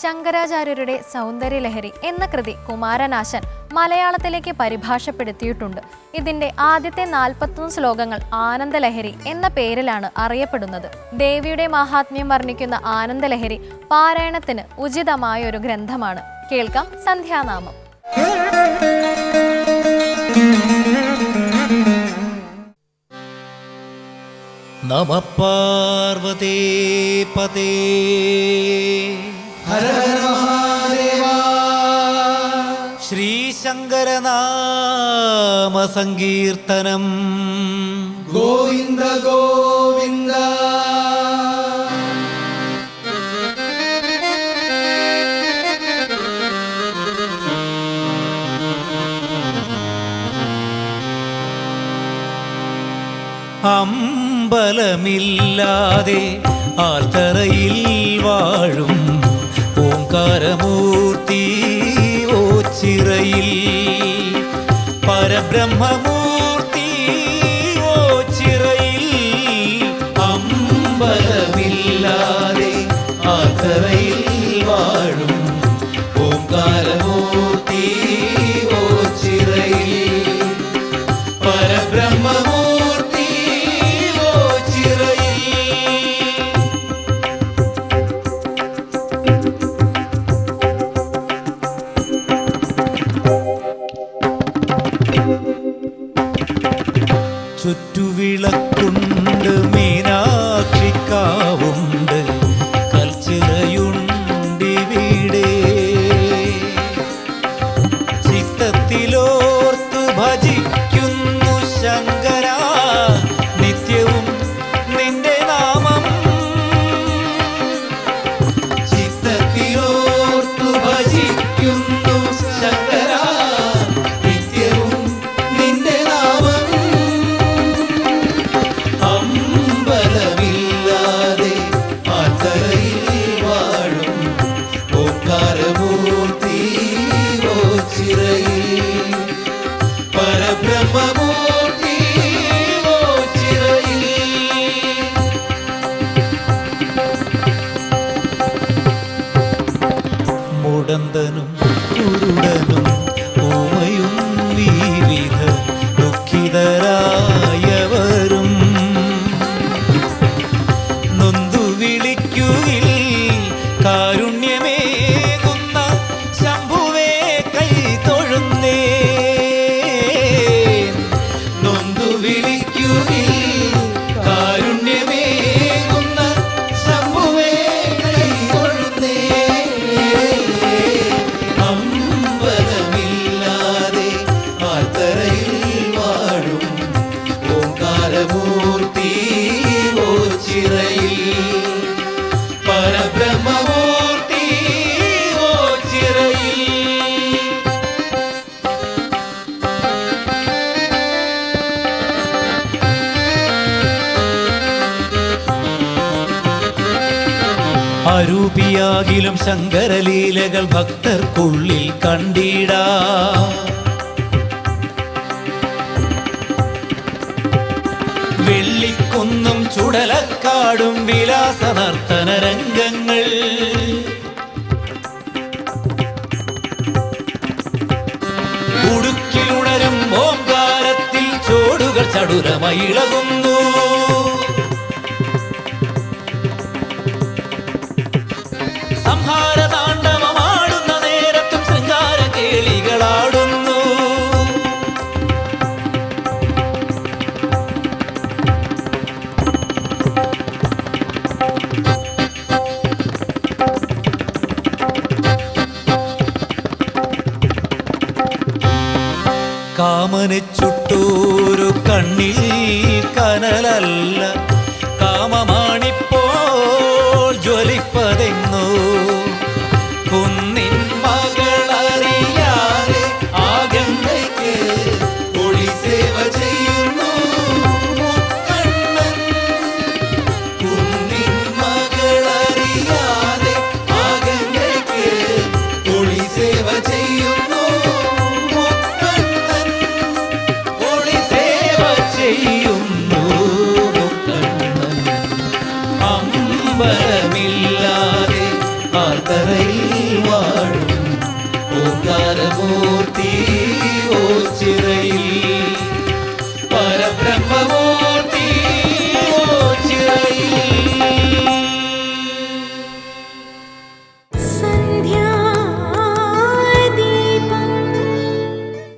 ശങ്കരാചാര്യരുടെ സൗന്ദര്യലഹരി എന്ന കൃതി കുമാരനാശൻ മലയാളത്തിലേക്ക് പരിഭാഷപ്പെടുത്തിയിട്ടുണ്ട്. ഇതിന്റെ ആദ്യത്തെ നാൽപ്പത്തൊന്ന് ശ്ലോകങ്ങൾ ആനന്ദലഹരി എന്ന പേരിലാണ് അറിയപ്പെടുന്നത്. ദേവിയുടെ മഹാത്മ്യം വർണിക്കുന്ന ആനന്ദലഹരി പാരായണത്തിന് ഉചിതമായ ഒരു ഗ്രന്ഥമാണ്. കേൾക്കാം സന്ധ്യാനാമം. നമ പാർവതേ പതേ. ശ്രീശങ്കരനാമ സങ്കീർത്തനം. ഗോവിന്ദ ഗോവിന്ദ. അമ്പലമില്ലാതെ ആൽത്തറയിൽ വാഴും బ్రహ్మము ഭജിക്കുന്നു ശങ്കര മുടന്തനും ഓച്ചിറയിൽ പരബ്രഹ്മമൂർത്തി ഓച്ചിറയിൽ അരൂപിയാകിലും ശങ്കരലീലകൾ ഭക്തർക്കുള്ളിൽ കണ്ടിടാ വെള്ളിക്കുന്നും ചുടലക്കാടും വിലാസ നർത്തന രംഗങ്ങൾ ഉടുക്കിലുണരും ഓംകാരത്തിൽ ചോടുകൾ ചടുരമയിളകുന്നു കാമനെ ചുട്ടൂരു കണ്ണിൽ കനലല്ല. ചെയ്യുന്നു. കണ്ണൻ അമ്പലമില്ലാതെ ആർത്തറയിൽ വാഴും. ഓങ്കാരമൂർത്തി ഓച്ചിറയിൽ. പരബ്രഹ്മവും